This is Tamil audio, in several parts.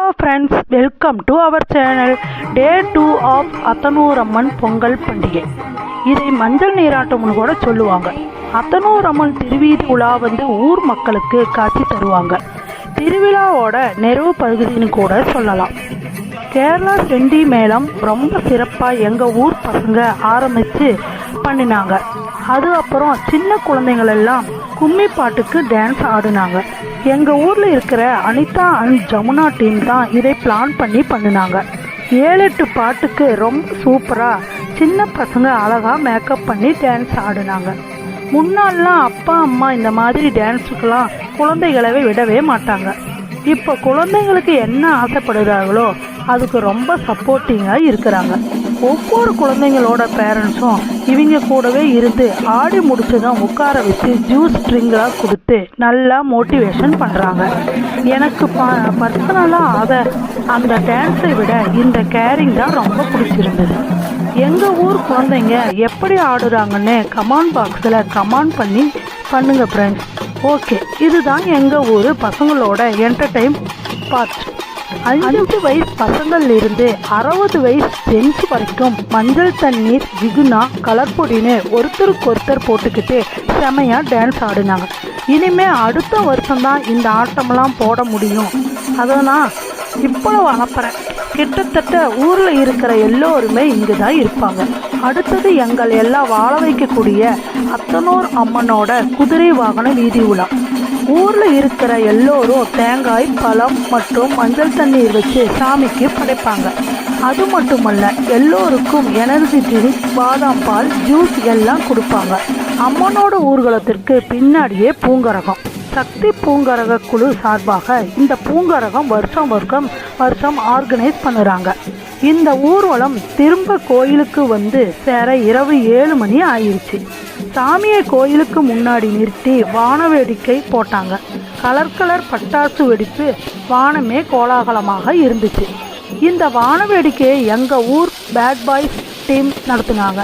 Hello friends welcome to our channel day two of Athanuramman Pongal பண்டிகை இதை மஞ்சள் நீராட்டம்னு கூட சொல்லுவாங்க. அத்தனூரம்மன் திருவீதி உலா வந்து ஊர் மக்களுக்கு காட்சி தருவாங்க. திருவிழாவோட நிறைவு பகுதின்னு கூட சொல்லலாம். கேரளா செண்டி மேளம் ரொம்ப சிறப்பாக எங்கள் ஊர் பசங்க ஆரம்பித்து பண்ணினாங்க. அது அப்புறம் சின்ன குழந்தைங்களெல்லாம் கும்மி பாட்டுக்கு டான்ஸ் ஆடினாங்க. எங்கள் ஊரில் இருக்கிற அனிதா அண்ட் ஜமுனா டீம் தான் இதை பிளான் பண்ணி பண்ணினாங்க. ஏழு எட்டு பாட்டுக்கு ரொம்ப சூப்பராக சின்ன பசங்க அழகாக மேக்கப் பண்ணி டான்ஸ் ஆடினாங்க. முன்னால்லாம் அப்பா அம்மா இந்த மாதிரி டான்ஸுக்கெல்லாம் குழந்தைகளவே விடவே மாட்டாங்க. இப்போ குழந்தைங்களுக்கு என்ன ஆசைப்படுகிறார்களோ அதுக்கு ரொம்ப சப்போர்ட்டிங்காக இருக்கிறாங்க. ஒவ்வொரு குழந்தைங்களோட பேரண்ட்ஸும் இவங்க கூடவே இருந்து ஆடி முடிச்சதும் உட்கார வச்சு ஜூஸ் ட்ரிங்கெலாம் கொடுத்து நல்லா மோட்டிவேஷன் பண்ணுறாங்க எனக்கு ப பர்சனலாக அதை அந்த டான்ஸை விட இந்த கேரிங் தான் ரொம்ப பிடிச்சிருந்தது. எங்கள் ஊர் குழந்தைங்க எப்படி ஆடுறாங்கன்னு கமாண்ட் பாக்ஸில் கமாண்ட் பண்ணி பண்ணுங்க ஃப்ரெண்ட்ஸ் ஓகே இதுதான் எங்கள் ஊர் பசங்களோட என்டர்டைன் பார்ட் அஞ்சு வயசு பசங்கள்ல இருந்து அறுபது வயசு ஜென்ஸ் வரைக்கும் மஞ்சள் தண்ணீர் ஜிகுனா கலர் பொடின்னு ஒருத்தருக்கு ஒருத்தர் போட்டுக்கிட்டு செமையா டான்ஸ் ஆடினாங்க. இனிமே அடுத்த வருஷம்தான் இந்த ஆட்டமெல்லாம் போட முடியும். அதை நான் இவ்வளவு அனுப்புகிறேன் கிட்டத்தட்ட ஊரில் இருக்கிற எல்லோருமே இங்கே தான் இருப்பாங்க. அடுத்தது எங்கள் எல்லாம் வாழ வைக்கக்கூடிய அத்தனூர் அம்மனோட குதிரை வாகன வீதி உலா. ஊரில் இருக்கிற எல்லோரும் தேங்காய் பழம் மற்றும் மஞ்சள் தண்ணீர் வச்சு சாமிக்கு படைப்பாங்க. அது மட்டுமல்ல எல்லோருக்கும் எனர்ஜி ட்ரிங்க் பாதாம் பால் ஜூஸ் எல்லாம் கொடுப்பாங்க. அம்மனோட ஊர்வலத்திற்கு பின்னாடியே பூங்கரகம். சக்தி பூங்கரக குழு சார்பாக இந்த பூங்கரகம் வருஷம் வருஷம் வருஷம் ஆர்கனைஸ் பண்ணுறாங்க. இந்த ஊர்வலம் திரும்ப கோயிலுக்கு வந்து சேர இரவு ஏழு மணி ஆயிடுச்சு சாமியை கோயிலுக்கு முன்னாடி நிறுத்தி வான வேடிக்கை போட்டாங்க. கலர் கலர் பட்டாசு வெடிப்பு வானமே கோலாகலமாக இருந்துச்சு. இந்த வான வேடிக்கையை எங்கள் ஊர் பேட் பாய்ஸ் டீம் நடத்துனாங்க.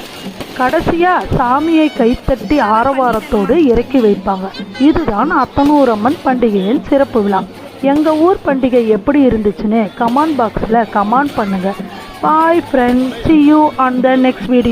கடைசியாக சாமியை கைத்தட்டி ஆரவாரத்தோடு இறக்கி வைப்பாங்க. இதுதான் அத்தனூரம்மன் பண்டிகையின் சிறப்பு விழா. எங்கள் ஊர் பண்டிகை எப்படி இருந்துச்சுன்னு கமெண்ட் பாக்ஸில் கமெண்ட் பண்ணுங்கள் bye friend see you on the next video